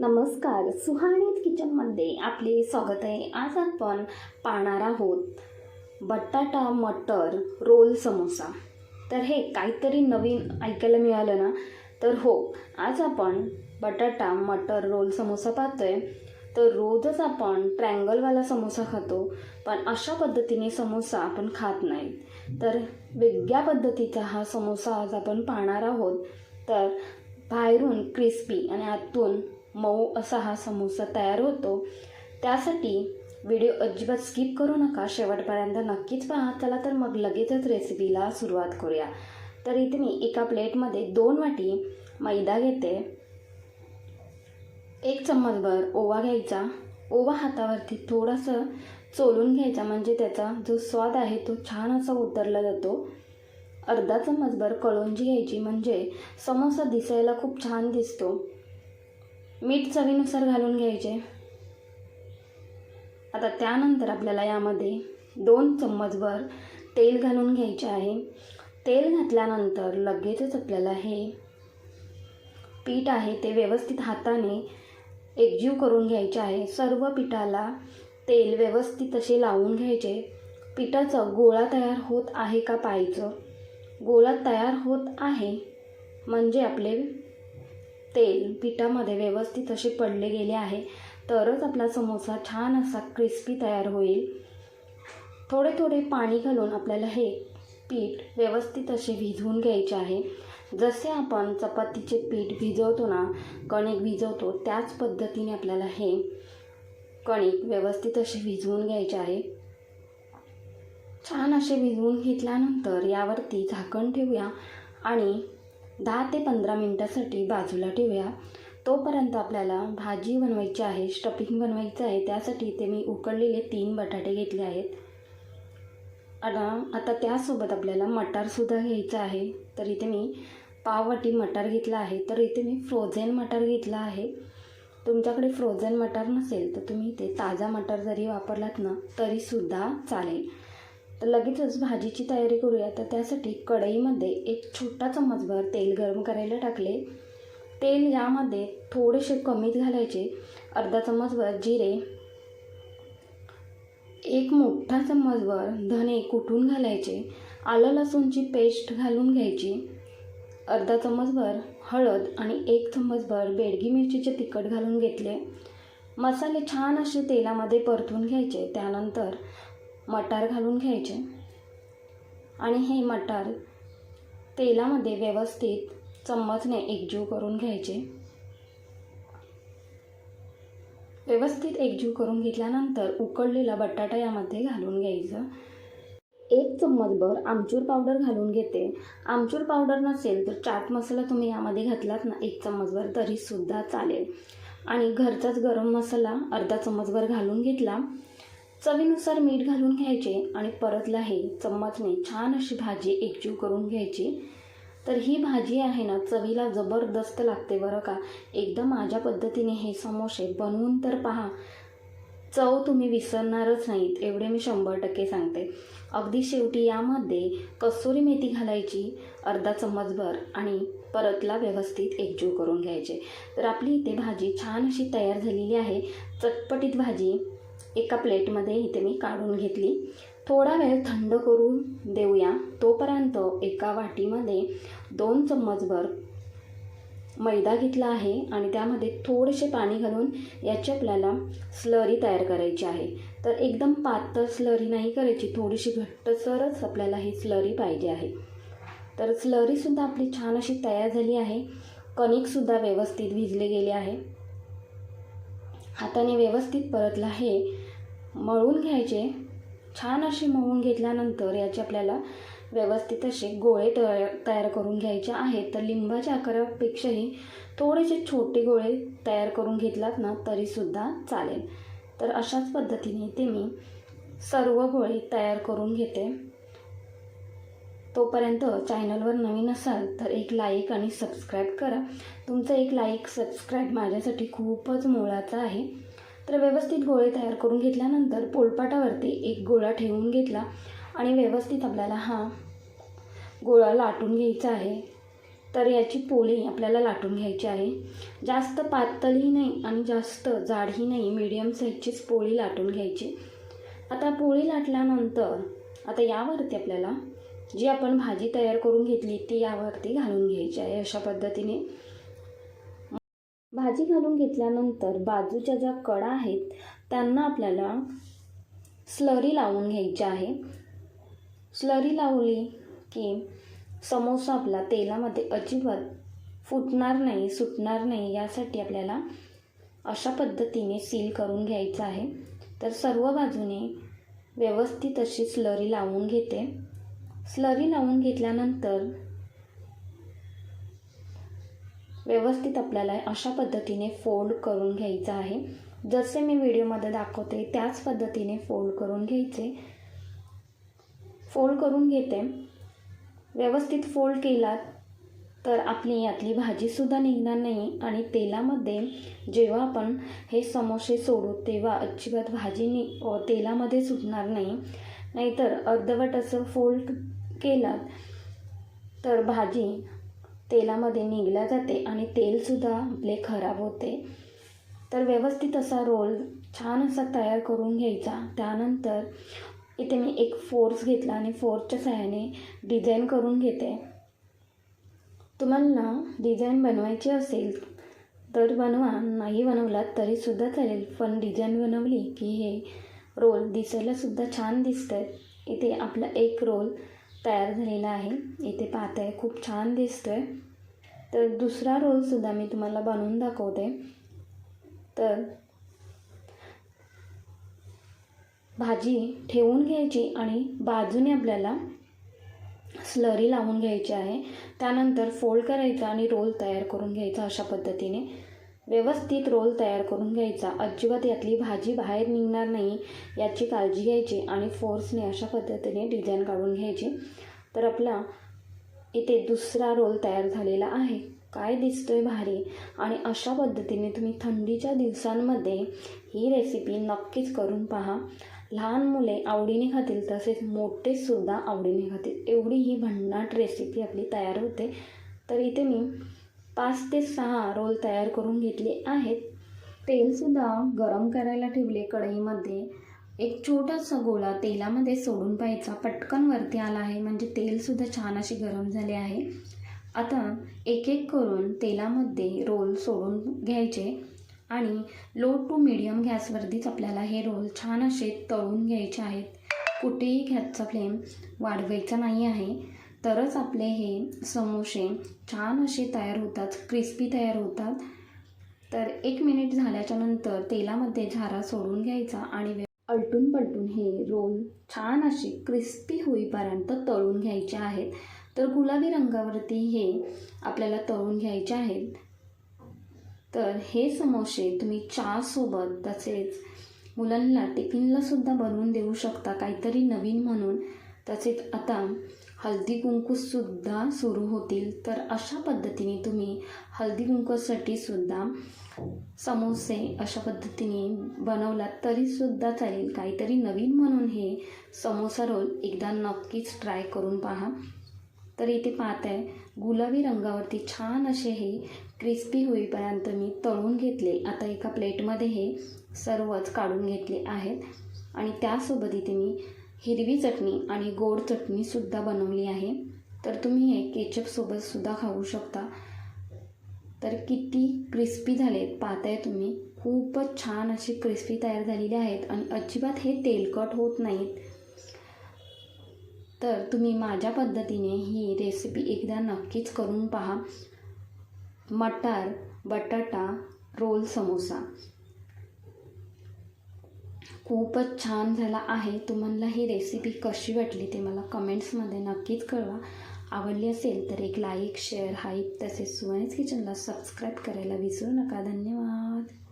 नमस्कार सुहाणीत किचनमध्ये आपले स्वागत आहे. आज आपण पाहणार आहोत बटाटा मटर रोल समोसा. तर हे काहीतरी नवीन ऐकायला मिळालं ना? तर हो आज आपण बटाटा मटर रोल समोसा पाहतोय. तर रोजच आपण ट्रँगलवाला समोसा खातो पण अशा पद्धतीने समोसा आपण खात नाही. तर वेगळ्या पद्धतीचा हा समोसा आज आपण पाहणार आहोत. तर बाहेरून क्रिस्पी आणि आतून मऊ असा हा समोसा तयार होतो. त्यासाठी व्हिडिओ अजिबात स्किप करू नका. शेवटपर्यंत नक्कीच पहा. चला तर मग लगेचच रेसिपीला सुरुवात करूया. तर इथे मी एका प्लेटमध्ये दोन वाटी मैदा घेते. एक चम्मचभर ओवा घ्यायचा. ओवा हातावरती थोडंसं चोलून घ्यायचा. म्हणजे त्याचा जो स्वाद आहे तो छान असा उतरला जातो. अर्धा चम्मचभर कळोंजी घ्यायची. म्हणजे समोसा दिसायला खूप छान दिसतो. मीठ चवीनुसार घालून घ्यायचे. आता त्यानंतर आपल्याला यामध्ये दोन चम्मचभर तेल घालून घ्यायचे आहे. तेल घातल्यानंतर लगेचच आपल्याला हे पीठ आहे ते व्यवस्थित हाताने एकजीव करून घ्यायचे आहे. सर्व पिठाला तेल व्यवस्थित असे लावून घ्यायचे. पिठाचा गोळा तयार होत आहे का पाहायचं. गोळा तयार होत आहे. म्हणजे आपले तेल पिठामध्ये व्यवस्थित असे पडले गेले आहे. तरच आपला समोसा छान असा क्रिस्पी तयार होईल. थोडे थोडे पाणी घालून आपल्याला हे पीठ व्यवस्थित असे भिजवून घ्यायचे आहे. जसे आपण चपातीचे पीठ भिजवतो ना कणिक भिजवतो त्याच पद्धतीने आपल्याला हे कणिक व्यवस्थित असे भिजवून घ्यायचे आहे. छान असे भिजवून घेतल्यानंतर यावरती झाकण ठेवूया आणि दहा ते पंधरा मिनटासाठी बाजूला ठेवूया. तोपर्यंत आपल्याला भाजी बनवायची आहे स्टफिंग बनवायचं आहे त्यासाठी इथे मी उकडलेले तीन बटाटे घेतले आहेत. आता आता त्यासोबत आपल्याला मटारसुद्धा घ्यायचं आहे. तर इथे मी पाववाटी मटार घेतला आहे. तर इथे मी फ्रोझन मटार घेतला आहे. तुमच्याकडे फ्रोझन मटार नसेल तर तुम्ही ते ताजा मटार जरी वापरलात ना तरीसुद्धा चालेल. तर लगेचच भाजीची तयारी करूया. तर त्यासाठी कढईमध्ये एक छोटा चम्मचभर तेल गरम करायला टाकले. तेल यामध्ये थोडेसे कमीत घालायचे. अर्धा चम्मचभर जिरे. एक मोठा चम्मचभर धने कुटून घालायचे? आलं लसूणची पेस्ट घालून घ्यायची. अर्धा चम्मचभर हळद आणि एक चम्मचभर बेडगी मिरचीचे तिखट घालून घेतले. मसाले छान असे तेलामध्ये परतून घ्यायचे. त्यानंतर मटार घालून घ्यायचे. आणि हे मटार तेलामध्ये व्यवस्थित चम्मचने एकजीव करून घ्यायचे. व्यवस्थित एकजीव करून घेतल्यानंतर उकडलेला बटाटा यामध्ये घालून घ्यायचं. एक चम्मचभर आमचूर पावडर घालून घेते. आमचूर पावडर नसेल तर चाट मसाला तुम्ही यामध्ये घातलात ना एक चम्मचभर तरीसुद्धा चालेल. आणि घरचाच गरम मसाला अर्धा चम्मचभर घालून घेतला. चवीनुसार मीठ घालून घ्यायचे आणि परतला हे चम्मचने छान अशी भाजी एकजीव करून घ्यायची. तर ही भाजी आहे ना चवीला जबरदस्त लागते बरं का. एकदम माझ्या पद्धतीने हे समोसे बनवून तर पहा. चव तुम्ही विसरणारच नाहीत एवढे मी शंभर टक्के सांगते. अगदी शेवटी यामध्ये कसुरी मेथी घालायची अर्धा चम्मचभर आणि परतला व्यवस्थित एकजीव करून घ्यायचे. तर आपली इथे भाजी छान अशी तयार झालेली आहे. चटपटीत भाजी एका प्लेटमध्ये इथे मी काढून घेतली. थोडा वेळ थंड करून देऊया. तोपर्यंत एका वाटीमध्ये दोन चम्मचभर मैदा घेतला आहे आणि त्यामध्ये थोडेसे पाणी घालून याची आपल्याला स्लरी तयार करायची आहे. तर एकदम पातळ स्लरी नाही करायची थोडीशी घट्टसरच आपल्याला ही स्लरी पाहिजे आहे. तर स्लरीसुद्धा आपली छान अशी तयार झाली आहे. कणिकसुद्धा व्यवस्थित भिजले गेले आहे. हाताने व्यवस्थित परतला हे मळून घ्यायचे. छान असे मळून घेतल्यानंतर याचे आपल्याला व्यवस्थित असे गोळे तयार तयार करून घ्यायचे आहेत. तर लिंबाच्या आकारापेक्षाही थोडेसे छोटे गोळे तयार करून घेतलात ना तरीसुद्धा चालेल. तर अशाच पद्धतीने ते मी सर्व गोळे तयार करून घेते. तोपर्यंत चॅनलवर नवीन असाल तर एक लाईक आणि सबस्क्राईब करा. तुमचं एक लाईक सबस्क्राईब माझ्यासाठी खूपच मोलाचं आहे. तर व्यवस्थित गोळे तयार करून घेतल्यानंतर पोलपाटावरती एक गोळा ठेवून घेतला आणि व्यवस्थित आपल्याला हा गोळा लाटून घ्यायचा आहे. तर याची पोळी आपल्याला लाटून घ्यायची आहे. जास्त पातळही नाही आणि जास्त जाडही नाही मीडियम साईजचीच पोळी लाटून घ्यायची. आता पोळी लाटल्यानंतर आता यावरती आपल्याला जी आपण भाजी तयार करून घेतली ती यावरती घालून घ्यायची आहे अशा पद्धतीने. भाजी घालून घेतल्यानंतर बाजूच्या ज्या कडा आहेत त्यांना आपल्याला स्लरी लावून घ्यायची आहे. स्लरी लावली की समोसा आपला तेलामध्ये अजिबात फुटणार नाही सुटणार नाही यासाठी आपल्याला अशा पद्धतीने सील करून घ्यायचं आहे. तर सर्व बाजूने व्यवस्थित अशी स्लरी लावून घेते. स्लरी लावून घेतल्यानंतर व्यवस्थित आपल्याला अशा पद्धतीने फोल्ड करून घ्यायचं आहे. जसे मी व्हिडिओमध्ये दाखवते त्याच पद्धतीने फोल्ड करून घ्यायचे. फोल्ड करून घेते. व्यवस्थित फोल्ड केलात तर आपली यातली भाजीसुद्धा निघणार नाही. आणि तेलामध्ये जेव्हा आपण हे समोसे सोडू तेव्हा अजिबात भाजी नि तेलामध्ये सुटणार नाही. नाहीतर अर्धवट असं फोल्ड केलात तर भाजी तेलामध्ये निघल्या जाते आणि तेलसुद्धा आपले खराब होते. तर व्यवस्थित असा रोल छान असा तयार करून घ्यायचा. त्यानंतर इथे मी एक फोर्स घेतला आणि फोर्सच्या सहाय्याने डिझाईन करून घेते. तुम्हाला डिझाईन बनवायची असेल तर बनवा. नाही बनवलात तरीसुद्धा चालेल. पण डिझाईन बनवली की हे रोल दिसायलासुद्धा छान दिसतं आहे इथे आपला एक रोल तयार झालेला आहे. इथे पाहताय खूप छान दिसतो आहे तर दुसरा रोलसुद्धा मी तुम्हाला बनवून दाखवते. तर भाजी ठेवून घ्यायची आणि बाजूने आपल्याला स्लरी लावून घ्यायची आहे. त्यानंतर फोल्ड करायचा आणि रोल तयार करून घ्यायचा अशा पद्धतीने. व्यवस्थित रोल तयार करून घ्यायचा. अजिबात यातली भाजी बाहेर निघणार नाही याची काळजी घ्यायची आणि फोर्सने अशा पद्धतीने डिझाईन काढून घ्यायची. तर आपला इथे दुसरा रोल तयार झालेला आहे. काय दिसतोय भारी? आणि अशा पद्धतीने तुम्ही थंडीच्या दिवसांमध्ये ही रेसिपी नक्कीच करून पहा. लहान मुले आवडीने खातील तसेच मोठेसुद्धा आवडीने खातील. एवढी ही भन्नाट रेसिपी आपली तयार होते. तर इथे मी पाच ते सहा रोल तयार करून घेतले आहेत. तेलसुद्धा गरम करायला ठेवले कढईमध्ये. एक छोटासा गोळा तेलामध्ये सोडून पाहायचा. पटकन वरती आला आहे म्हणजे तेलसुद्धा छान अशी गरम झाले आहे. आता एक एक करून तेलामध्ये रोल सोडून घ्यायचे आणि लो टू मिडियम गॅसवरतीच आपल्याला हे रोल छान असे तळून घ्यायचे आहेत. कुठेही गॅसचा फ्लेम वाढवायचा नाही आहे. तरच आपले हे समोसे छान असे तयार होतात क्रिस्पी तयार होतात. तर एक मिनिट झाल्याच्यानंतर तेलामध्ये झारा सोडून घ्यायचा आणि अलटून पलटून हे रोल छान असे क्रिस्पी होईपर्यंत तळून घ्यायचे आहेत. तर गुलाबी रंगावरती हे आपल्याला तळून घ्यायचे आहेत. तर हे समोसे तुम्ही चहासोबत तसेच मुलांना टिफिनला सुद्धा बनवून देऊ शकता काहीतरी नवीन म्हणून. तसेच आता हळदी कुंकूसुद्धा सुरू होतील. तर अशा पद्धतीने तुम्ही हळदी कुंकूसाठी सुद्धा समोसे अशा पद्धतीने बनवलात तरीसुद्धा चालेल. काहीतरी नवीन म्हणून हे समोसा रोल एकदा नक्कीच ट्राय करून पहा. तर इथे पाहत आहे गुलाबी रंगावरती छान असे हे क्रिस्पी होईपर्यंत मी तळून घेतले. आता एका प्लेटमध्ये हे सर्वच काढून घेतले आहेत. आणि त्यासोबत इथे मी हिरवी चटणी आणि गोड चटणीसुद्धा बनवली आहे. तर तुम्ही हे केचपसोबतसुद्धा खाऊ शकता. तर किती क्रिस्पी झालेत पाहताय तुम्ही. खूपच छान अशी क्रिस्पी तयार झालेली आहेत आणि अजिबात हे तेलकट होत नाहीत. तर तुम्ही माझ्या पद्धतीने ही रेसिपी एकदा नक्कीच करून पहा. मटार बटाटा रोल समोसा. खूपच छान झाला आहे. तुम्हाला ही रेसिपी कशी वाटली ते मला कमेंट्समध्ये नक्कीच कळवा. आवडली असेल तर एक लाईक शेअर हाईप तसेच सुवर्णित किचनला सबस्क्राईब करायला विसरू नका. धन्यवाद.